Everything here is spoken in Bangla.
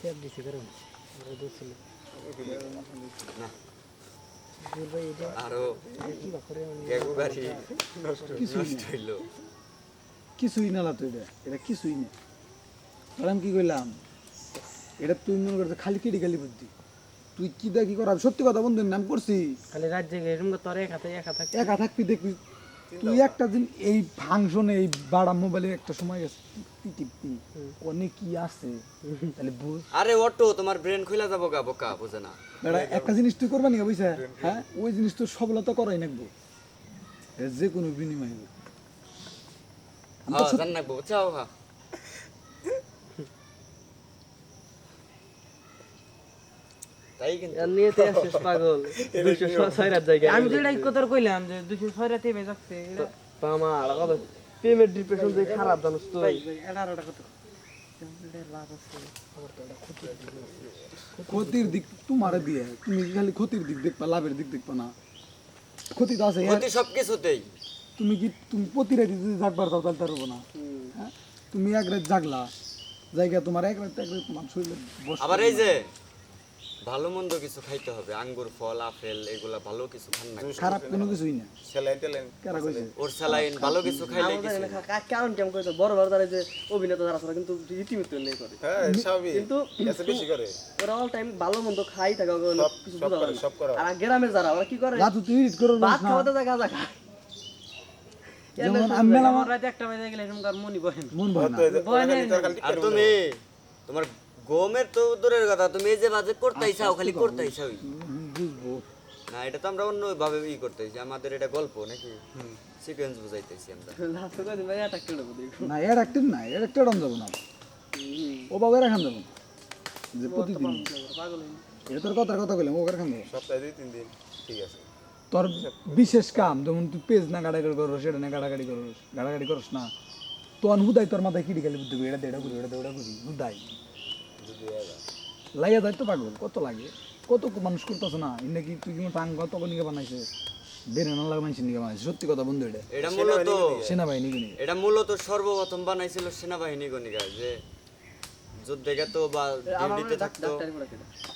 সেভ দিছে কারণ ওরা কিছুই না তো এটা। এটা কিছুই না। আর আমি কি কইলাম? এটা তুই মনে করতে খালি কেটে খালি বুদ্ধি। তুই কি দা কি করা সত্যি কথা বন্ধু নাম করছি। খালি রাত জেগে এরকম তোর এক হাতে এক হাতে একা থাকবি দেখবি। তুই একটা দিন এই ফাংশনে এই বাড়া মোবাইলে একটা সময় গেছে টিপি টিপি অনেক কি আছে? তাহলে বুঝ। আরে অটো তোমার ব্রেন খুলে যাব গা বোকা বুঝে না। বেটা একটা জিনিস তুই করবা নিকা বুঝছে? হ্যাঁ? ওই জিনিস তোর সফলতা করাই নাকবো। যে কোনো বিনিময় হোক। জান নাকবো চাও হা। তে আমি তো এটাই কথা কইলাম যে দুশো ছয় রাতে পেমেন্ট ডিপ্রেশন খারাপ জানোস তো ক্ষতির দিক তোমার দিয়ে। তুমি খালি ক্ষতির দিক দেখবা লাভের দিক দেখবা না? ক্ষতি তো আছে ক্ষতি সব কিছুতেই তুমি কি তুমি প্রতি রাতে যদি জাগবার দাও তাহলে তারবো না। হ্যাঁ? তুমি এক রাত জাগলা জায়গা তোমার এক রাত এক রাত তোমার শরীরে আবার এই যে ভালো মন্দ কিছু খাইতে হবে। আঙ্গুর ফল আপেল এগুলা ভালো কিছু খান না। খারাপ কোনো কিছুই না। স্যালাইন ট্যালাইন কেরা কইছে? ওর স্যালাইন ভালো কিছু খাইলে কিছু কারণ কেমন করে বড় বড় তারা যে অভিনেতা যারা আছে কিন্তু ইতিমধ্যে নেই করে। হ্যাঁ স্বাভাবিক কিন্তু এসে বেশি করে। ওরা অল টাইম ভালো মন্দ খাই থাকে কিছু সব বোঝা করে না। সব করে। আর গ্রামের যারা ওরা কি করে? রাতু তুই ইট করো ভাত খাওয়াতে যায় গাঁজা খায়। যেমন আমি মেলা রাতে একটা বাজে গেলে এরকম কার মনি বহেন মন ভয় না। আর তুমি তোমার গমের তো দূরের কথা তুমি এই যে বাজে করতেই চাও খালি করতেই চাও। বুঝব। না এটা তো আমরা অন্য ভাবে ই করতেছি আমাদের এটা গল্প নাকি? সিকোয়েন্স বুঝাইতেছি আমরা। না এর একটা না এর একটা রান যাব না। ও বাবা এর খান যাব যে প্রতিদিন। এটা তোর কথার কথা কইলাম ওকে খান যাব সপ্তাহে দুই তিন দিন ঠিক আছে। তোর বিশেষ কাম যেমন তুই পেজ না গাড়াগাড়ি করো সেটা না গাড়াগাড়ি করো গাড়াগাড়ি করস না। তখন হুদাই তোর মাথায় কিটি গেলে বুদ্ধি এটা দেড়া করি এটা দেড়া করি হুদাই। এরা যায় তো পাগল কত লাগে? কত মানুষ করতেছে না? এনে কি তুই কি টাং কত নিকে বানাইছে? বেরে না লাগা মানুষের নিকে বানাইছে? সত্যি কথা বন্ধু এটা? এটা মূলত সেনাবাহিনী কিনে এটা মূলত সর্বপ্রথম বানাইছিল সেনাবাহিনী গণিকা যে যুদ্ধে গেত বা ডিউটিতে থাকতো।